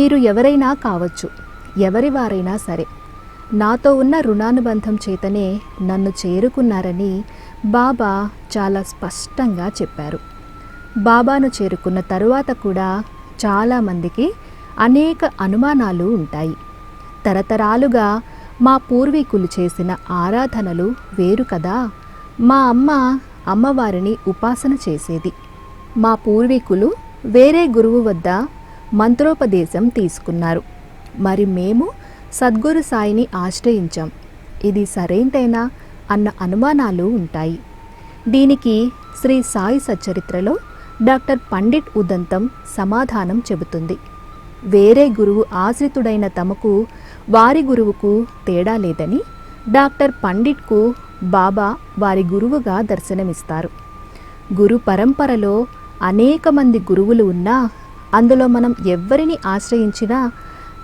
మీరు ఎవరైనా కావచ్చు ఎవరి వారైనా సరే నాతో ఉన్న రుణానుబంధం చేతనే నన్ను చేరుకున్నారని బాబా చాలా స్పష్టంగా చెప్పారు. బాబాను చేరుకున్న తరువాత కూడా చాలామందికి అనేక అనుమానాలు ఉంటాయి. తరతరాలుగా మా పూర్వీకులు చేసిన ఆరాధనలు వేరు కదా. మా అమ్మ అమ్మవారిని ఉపాసన చేసేది. మా పూర్వీకులు వేరే గురువు వద్ద మంత్రోపదేశం తీసుకున్నారు. మరి మేము సద్గురు సాయిని ఆశ్రయించాం. ఇది సరైందేనా? అన్న అనుమానాలు ఉంటాయి. దీనికి శ్రీ సాయి సచరిత్రలో డాక్టర్ పండిట్ ఉదంతం సమాధానం చెబుతుంది. వేరే గురువు ఆశ్రితుడైన తమకు వారి గురువుకు తేడా లేదని డాక్టర్ పండిట్కు బాబా వారి గురువుగా దర్శనమిస్తారు. గురు పరంపరలో అనేక మంది గురువులు ఉన్నా అందులో మనం ఎవ్వరిని ఆశ్రయించినా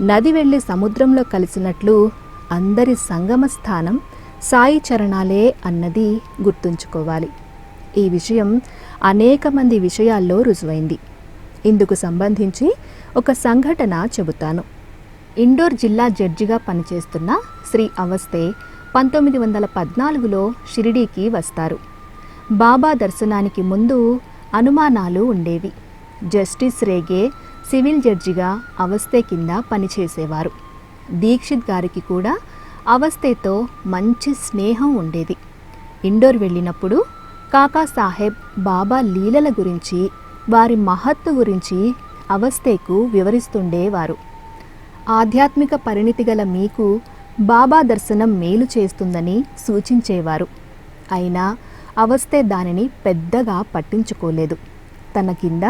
నది వెళ్ళి సముద్రంలో కలిసినట్లు అందరి సంగమ స్థానం సాయి చరణాలే అన్నది గుర్తుంచుకోవాలి. ఈ విషయం అనేక మంది విషయాల్లో రుజువైంది. ఇందుకు సంబంధించి ఒక సంఘటన చెబుతాను. ఇండోర్ జిల్లా జడ్జిగా పనిచేస్తున్న శ్రీ అవస్థే పంతొమ్మిది వందల పద్నాలుగులో షిరిడీకి వస్తారు. బాబా దర్శనానికి ముందు అనుమానాలు ఉండేవి. జస్టిస్ రేగే సివిల్ జడ్జిగా అవస్థే కింద పనిచేసేవారు. దీక్షిత్ గారికి కూడా అవస్థేతో మంచి స్నేహం ఉండేది. ఇండోర్ వెళ్ళినప్పుడు కాకా సాహెబ్ బాబా లీలల గురించి వారి మహత్తు గురించి అవస్థేకు వివరిస్తుండేవారు. ఆధ్యాత్మిక పరిణితి గల మీకు బాబా దర్శనం మేలు చేస్తుందని సూచించేవారు. అయినా అవస్థే దానిని పెద్దగా పట్టించుకోలేదు. తన కింద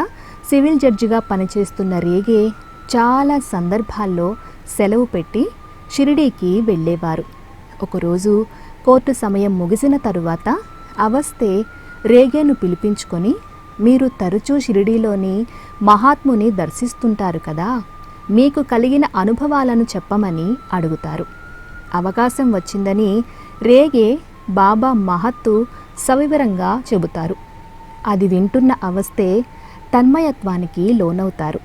సివిల్ జడ్జిగా పనిచేస్తున్న రేగే చాలా సందర్భాల్లో సెలవు పెట్టి షిరిడీకి వెళ్ళేవారు. ఒకరోజు కోర్టు సమయం ముగిసిన తరువాత అవస్తే రేగేను పిలిపించుకొని మీరు తరచూ షిరిడీలోని మహాత్ముని దర్శిస్తుంటారు కదా మీకు కలిగిన అనుభవాలను చెప్పమని అడుగుతారు. అవకాశం వచ్చిందని రేగే బాబా మహత్తు సవివరంగా చెబుతారు. అది వింటున్న అవస్థే తన్మయత్వానికి లోనవుతారు.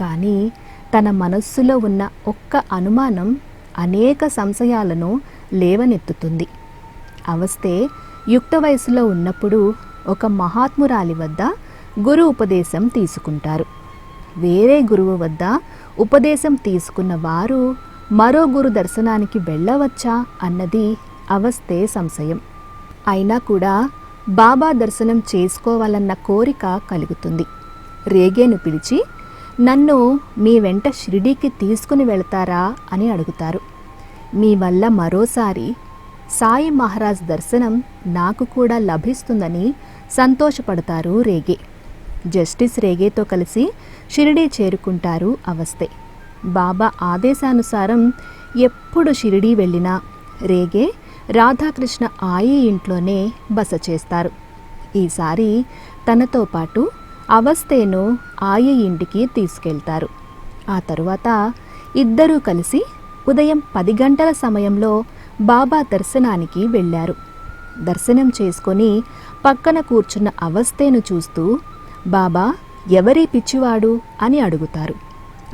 కానీ తన మనస్సులో ఉన్న ఒక్క అనుమానం అనేక సంశయాలను లేవనెత్తుతుంది. అవస్తే యుక్త వయసులో ఉన్నప్పుడు ఒక మహాత్మురాలి వద్ద గురు ఉపదేశం తీసుకుంటారు. వేరే గురువు వద్ద ఉపదేశం తీసుకున్న వారు మరో గురు దర్శనానికి వెళ్ళవచ్చా అన్నది అవస్తే సంశయం. అయినా కూడా బాబా దర్శనం చేసుకోవాలన్న కోరిక కలుగుతుంది. రేగేను పిలిచి నన్ను మీ వెంట షిరిడీకి తీసుకుని వెళతారా? అని అడుగుతారు. మీ వల్ల మరోసారి సాయి మహారాజ్ దర్శనం నాకు కూడా లభిస్తుందని సంతోషపడతారు రేగే. జస్టిస్ రేగేతో కలిసి షిరిడీ చేరుకుంటారు అవస్థే. బాబా ఆదేశానుసారం ఎప్పుడు షిరిడీ వెళ్ళినా రేగే రాధాకృష్ణ ఆయి ఇంట్లోనే బస చేస్తారు. ఈసారి తనతో పాటు అవస్థేను ఆయ ఇంటికి తీసుకెళ్తారు. ఆ తరువాత ఇద్దరూ కలిసి ఉదయం పది గంటల సమయంలో బాబా దర్శనానికి వెళ్ళారు. దర్శనం చేసుకొని పక్కన కూర్చున్న అవస్థేను చూస్తూ బాబా ఎవరి పిచ్చివాడు? అని అడుగుతారు.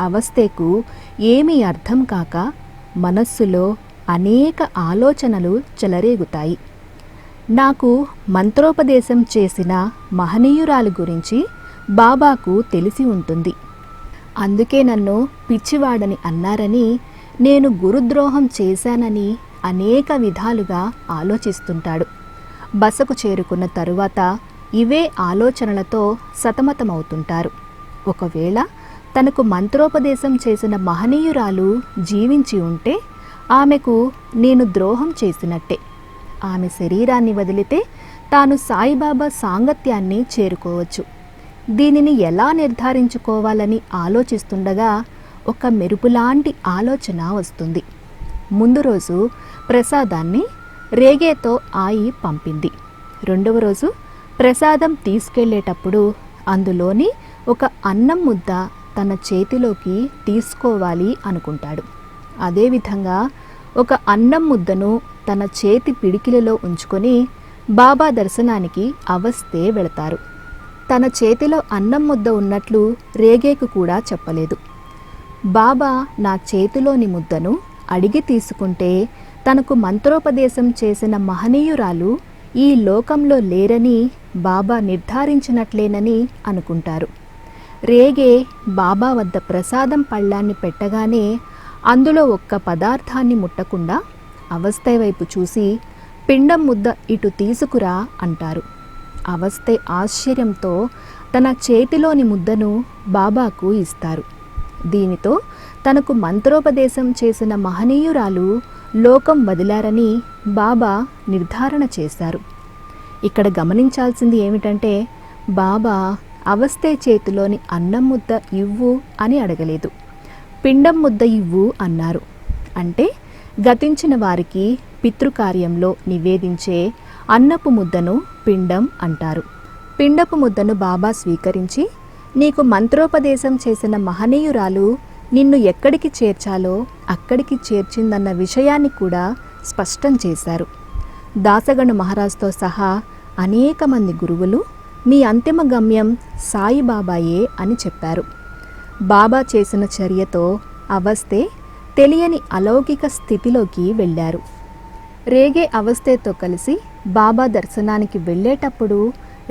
అవస్థేకు ఏమీ అర్థం కాక మనస్సులో అనేక ఆలోచనలు చెలరేగుతాయి. నాకు మంత్రోపదేశం చేసిన మహనీయురాలు గురించి బాబాకు తెలిసి ఉంటుంది. అందుకే నన్ను పిచ్చివాడని అన్నారని నేను గురుద్రోహం చేశానని అనేక విధాలుగా ఆలోచిస్తుంటాడు. బసకు చేరుకున్న తరువాత ఇవే ఆలోచనలతో సతమతమవుతుంటారు. ఒకవేళ తనకు మంత్రోపదేశం చేసిన మహనీయురాలు జీవించి ఉంటే ఆమెకు నేను ద్రోహం చేసినట్టే. ఆమె శరీరాన్ని వదిలితే తాను సాయిబాబా సాంగత్యాన్ని చేరుకోవచ్చు. దీనిని ఎలా నిర్ధారించుకోవాలని ఆలోచిస్తుండగా ఒక మెరుపులాంటి ఆలోచన వస్తుంది. ముందు రోజు ప్రసాదాన్ని రేగేతో ఆయి పంపింది. రెండవ రోజు ప్రసాదం తీసుకెళ్ళేటప్పుడు అందులోని ఒక అన్నం ముద్ద తన చేతిలోకి తీసుకోవాలి అనుకుంటాడు. అదేవిధంగా ఒక అన్నం ముద్దను తన చేతి పిడికిలలో ఉంచుకొని బాబా దర్శనానికి అవస్తే వెళతారు. తన చేతిలో అన్నం ముద్ద ఉన్నట్లు రేగేకు కూడా చెప్పలేదు. బాబా నా చేతిలోని ముద్దను అడిగి తీసుకుంటే తనకు మంత్రోపదేశం చేసిన మహనీయురాలు ఈ లోకంలో లేరని బాబా నిర్ధారించినట్లేనని అనుకుంటారు. రేగే బాబా వద్ద ప్రసాదం పళ్ళాన్ని పెట్టగానే అందులో ఒక్క పదార్థాన్ని ముట్టకుండా అవస్థ వైపు చూసి పిండం ముద్ద ఇటు తీసుకురా అంటారు. అవస్థే ఆశ్చర్యంతో తన చేతిలోని ముద్దను బాబాకు ఇస్తారు. దీనితో తనకు మంత్రోపదేశం చేసిన మహనీయురాలు లోకం వదిలారని బాబా నిర్ధారణ చేశారు. ఇక్కడ గమనించాల్సింది ఏమిటంటే బాబా అవస్థే చేతిలోని అన్నం ముద్ద ఇవ్వు అని అడగలేదు. పిండం ముద్ద ఇవ్వు అన్నారు. అంటే గతించిన వారికి పితృకార్యంలో నివేదించే అన్నపు ముద్దను పిండం అంటారు. పిండపు ముద్దను బాబా స్వీకరించి నీకు మంత్రోపదేశం చేసిన మహనీయురాలు నిన్ను ఎక్కడికి చేర్చాలో అక్కడికి చేర్చిందన్న విషయాన్ని కూడా స్పష్టం చేశారు. దాసగణ మహారాజ్తో సహా అనేక మంది గురువులు మీ అంతిమ గమ్యం సాయిబాబాయే అని చెప్పారు. బాబా చేసిన చర్యతో అవస్థే తెలియని అలౌకిక స్థితిలోకి వెళ్ళారు. రేగే అవస్థేతో కలిసి బాబా దర్శనానికి వెళ్ళేటప్పుడు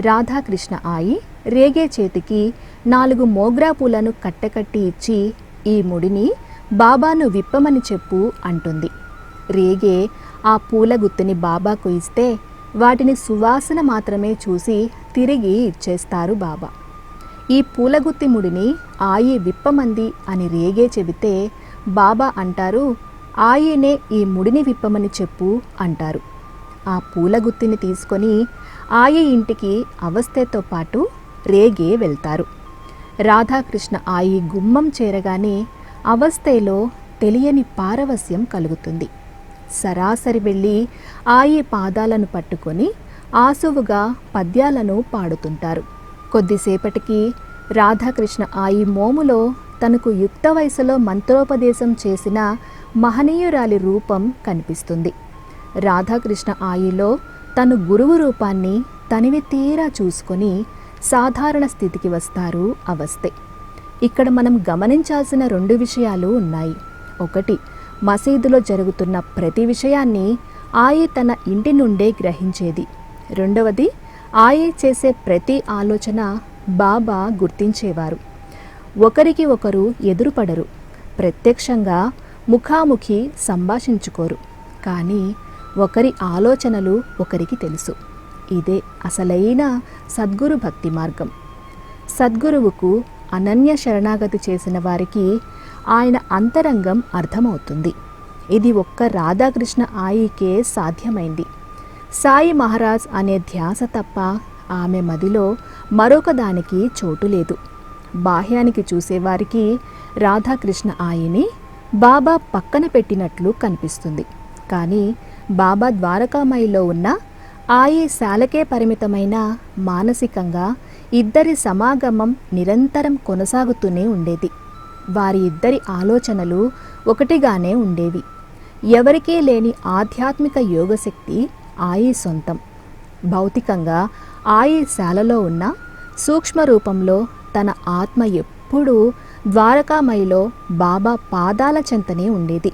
రాధాకృష్ణ ఆయి రేగే చేతికి నాలుగు మోగ్రా పూలను కట్టకట్టి ఇచ్చి ఈ ముడిని బాబాను విప్పమని చెప్పు అంటుంది. రేగే ఆ పూల గుత్తిని బాబాకు ఇస్తే వాటిని సువాసన మాత్రమే చూసి తిరిగి ఇచ్చేస్తారు బాబా. ఈ పూలగుత్తి ముడిని ఆయి విప్పమంది అని రేగే చెబితే బాబా అంటారు ఆయేనే ఈ ముడిని విప్పమని చెప్పు అంటారు. ఆ పూలగుత్తిని తీసుకొని ఆయ ఇంటికి అవస్థతో పాటు రేగే వెళ్తారు. రాధాకృష్ణ ఆయి గుమ్మం చేరగానే అవస్థలో తెలియని పారవస్యం కలుగుతుంది. సరాసరి వెళ్ళి ఆయి పాదాలను పట్టుకొని ఆసువుగా పద్యాలను పాడుతుంటారు. కొద్దిసేపటికి రాధాకృష్ణ ఆయి మోములో తనకు యుక్త వయసులో మంత్రోపదేశం చేసిన మహనీయురాలి రూపం కనిపిస్తుంది. రాధాకృష్ణ ఆయిలో తను గురువు రూపాన్ని తనివి తీరా చూసుకొని సాధారణ స్థితికి వస్తారు అవస్థే. ఇక్కడ మనం గమనించాల్సిన రెండు విషయాలు ఉన్నాయి. ఒకటి మసీదులో జరుగుతున్న ప్రతి విషయాన్ని ఆయి తన ఇంటి నుండే గ్రహించేది. రెండవది ఆయి చేసే ప్రతి ఆలోచన బాబా గుర్తించేవారు. ఒకరికి ఒకరు ఎదురుపడరు. ప్రత్యక్షంగా ముఖాముఖి సంభాషించుకోరు. కానీ ఒకరి ఆలోచనలు ఒకరికి తెలుసు. ఇదే అసలైన సద్గురు భక్తి మార్గం. సద్గురువుకు అనన్య శరణాగతి చేసిన వారికి ఆయన అంతరంగం అర్థమవుతుంది. ఇది ఒక్క రాధాకృష్ణ ఆయికే సాధ్యమైంది. సాయి మహారాజ్ అనే ధ్యాస తప్ప ఆమె మదిలో మరొక దానికి చోటు లేదు. బాహ్యానికి చూసేవారికి రాధాకృష్ణ ఆయిని బాబా పక్కన పెట్టినట్లు కనిపిస్తుంది. కానీ బాబా ద్వారకామాయిలో ఉన్న ఆయే శాలకే పరిమితమైన మానసికంగా ఇద్దరి సమాగమం నిరంతరం కొనసాగుతూనే ఉండేది. వారి ఇద్దరి ఆలోచనలు ఒకటిగానే ఉండేవి. ఎవరికీ లేని ఆధ్యాత్మిక యోగశక్తి ఆయే సొంతం. భౌతికంగా ఆయే శాలలో ఉన్న సూక్ష్మ రూపంలో తన ఆత్మ ఎప్పుడూ ద్వారకామయిలో బాబా పాదాల చెంతనే ఉండేది.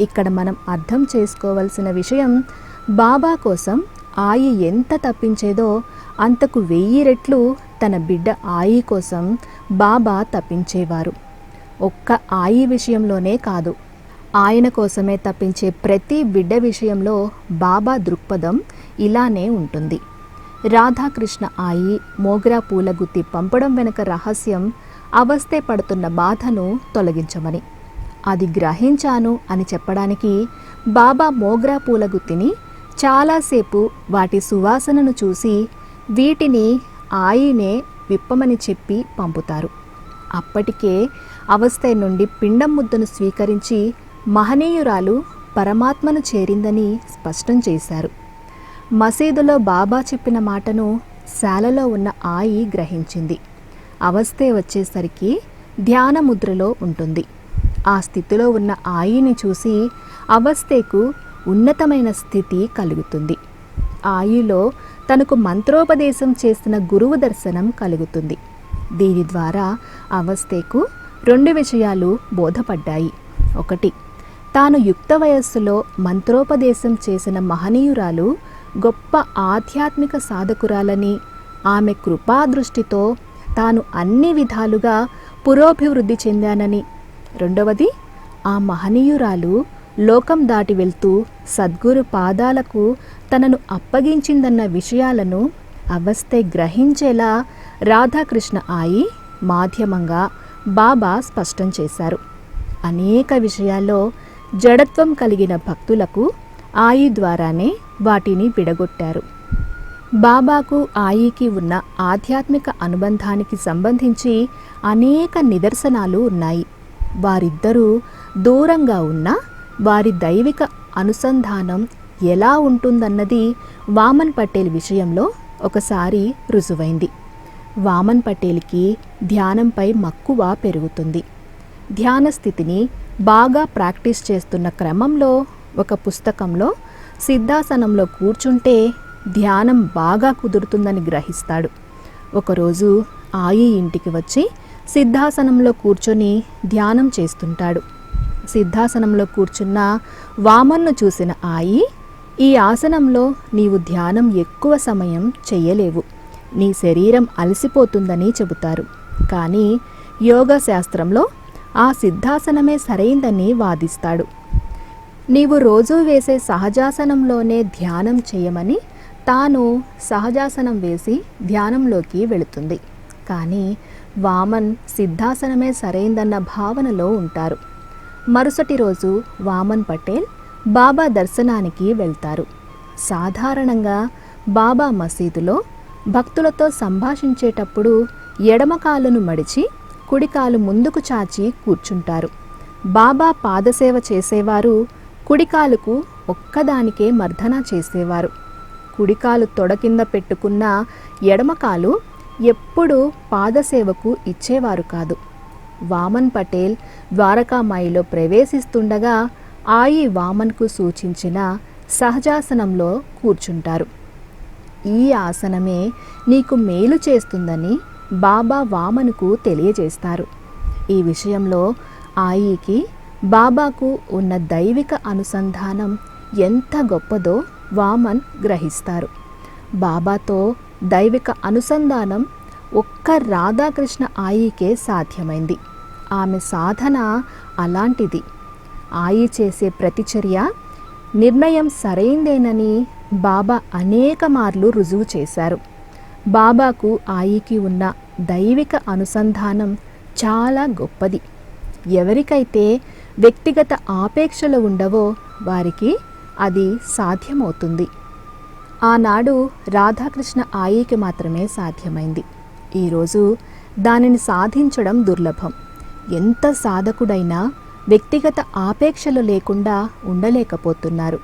ఇక్కడ మనం అర్థం చేసుకోవలసిన విషయం బాబా కోసం ఆయి ఎంత తప్పించేదో అంతకు వెయ్యి రెట్లు తన బిడ్డ ఆయి కోసం బాబా తప్పించేవారు. ఒక్క ఆయి విషయంలోనే కాదు ఆయన కోసమే తప్పించే ప్రతి బిడ్డ విషయంలో బాబా దృక్పథం ఇలానే ఉంటుంది. రాధాకృష్ణ ఆయి మోగ్రా పూల గుత్తి పంపడం వెనుక రహస్యం అవస్థే పడుతున్న బాధను తొలగించమని. అది గ్రహించాను అని చెప్పడానికి బాబా మోగ్రా పూల గుత్తిని చాలాసేపు వాటి సువాసనను చూసి వీటిని ఆయినే విప్పమని చెప్పి పంపుతారు. అప్పటికే అవస్థ నుండి పిండం ముద్దను స్వీకరించి మహనీయురాలు పరమాత్మను చేరిందని స్పష్టం చేశారు. మసీదులో బాబా చెప్పిన మాటను శాలలో ఉన్న ఆయి గ్రహించింది. అవస్థే వచ్చేసరికి ధ్యాన ముద్రలో ఉంటుంది. ఆ స్థితిలో ఉన్న ఆయిని చూసి అవస్థకు ఉన్నతమైన స్థితి కలుగుతుంది. ఆయులో తనకు మంత్రోపదేశం చేసిన గురువు దర్శనం కలుగుతుంది. దీని ద్వారా అవస్థకు రెండు విషయాలు బోధపడ్డాయి. ఒకటి తాను యుక్త వయస్సులో మంత్రోపదేశం చేసిన మహనీయురాలు గొప్ప ఆధ్యాత్మిక సాధకురాలని ఆమె కృపాదృష్టితో తాను అన్ని విధాలుగా పురోభివృద్ధి చెందానని రెండవది ఆ మహనీయురాలు లోకం దాటి వెళ్తూ సద్గురు పాదాలకు తనను అప్పగించిందన్న విషయాలను అవస్థే గ్రహించేలా రాధాకృష్ణ ఆయి మాధ్యమంగా బాబా స్పష్టం చేశారు. అనేక విషయాల్లో జడత్వం కలిగిన భక్తులకు ఆయి ద్వారానే వాటిని విడగొట్టారు. బాబాకు ఆయికి ఉన్న ఆధ్యాత్మిక అనుబంధానికి సంబంధించి అనేక నిదర్శనాలు ఉన్నాయి. వారిద్దరూ దూరంగా ఉన్న వారి దైవిక అనుసంధానం ఎలా ఉంటుందన్నది వామన్ పటేల్ విషయంలో ఒకసారి రుజువైంది. వామన్ పటేల్కి ధ్యానంపై మక్కువ పెరుగుతుంది. ధ్యాన స్థితిని బాగా ప్రాక్టీస్ చేస్తున్న క్రమంలో ఒక పుస్తకంలో సిద్ధాసనంలో కూర్చుంటే ధ్యానం బాగా కుదురుతుందని గ్రహిస్తాడు. ఒకరోజు ఆయి ఇంటికి వచ్చి సిద్ధాసనంలో కూర్చొని ధ్యానం చేస్తుంటాడు. సిద్ధాసనంలో కూర్చున్న వామన్ను చూసిన ఆయి ఈ ఆసనంలో నీవు ధ్యానం ఎక్కువ సమయం చెయ్యలేవు నీ శరీరం అలసిపోతుందని చెబుతారు. కానీ యోగా శాస్త్రంలో ఆ సిద్ధాసనమే సరైందని వాదిస్తాడు. నీవు రోజూ వేసే సహజాసనంలోనే ధ్యానం చేయమని తాను సహజాసనం వేసి ధ్యానంలోకి వెళుతుంది. కానీ వామన్ సిద్ధాసనమే సరైందన్న భావనలో ఉంటారు. మరుసటి రోజు వామన్ పటేల్ బాబా దర్శనానికి వెళ్తారు. సాధారణంగా బాబా మసీదులో భక్తులతో సంభాషించేటప్పుడు ఎడమకాలును మడిచి కుడికాలు ముందుకు చాచి కూర్చుంటారు. బాబా పాదసేవ చేసేవారు కుడికాలుకు ఒక్కదానికే మర్దన చేసేవారు. కుడికాలు తొడ కింద పెట్టుకున్న ఎడమకాలు ఎప్పుడూ పాదసేవకు ఇచ్చేవారు కాదు. వామన్ పటేల్ ద్వారకామాయిలో ప్రవేశిస్తుండగా ఆయి వామన్కు సూచించిన సహజాసనంలో కూర్చుంటారు. ఈ ఆసనమే నీకు మేలు చేస్తుందని బాబా వామన్కు తెలియజేస్తారు. ఈ విషయంలో ఆయికి బాబాకు ఉన్న దైవిక అనుసంధానం ఎంత గొప్పదో వామన్ గ్రహిస్తారు. బాబాతో దైవిక అనుసంధానం ఒక్క రాధాకృష్ణ ఆయికే సాధ్యమైంది. ఆమె సాధన అలాంటిది. ఆయి చేసే ప్రతిచర్య నిర్ణయం సరైందేనని బాబా అనేక మార్లు రుజువు చేశారు. బాబాకు ఆయికి ఉన్న దైవిక అనుసంధానం చాలా గొప్పది. ఎవరికైతే వ్యక్తిగత ఆపేక్షలు ఉండవో వారికి అది సాధ్యమవుతుంది. ఆనాడు రాధాకృష్ణ ఆయికి మాత్రమే సాధ్యమైంది. ఈరోజు దానిని సాధించడం దుర్లభం. ఎంత సాధకుడైనా వ్యక్తిగత ఆపేక్షలు లేకుండా ఉండలేకపోతున్నారు.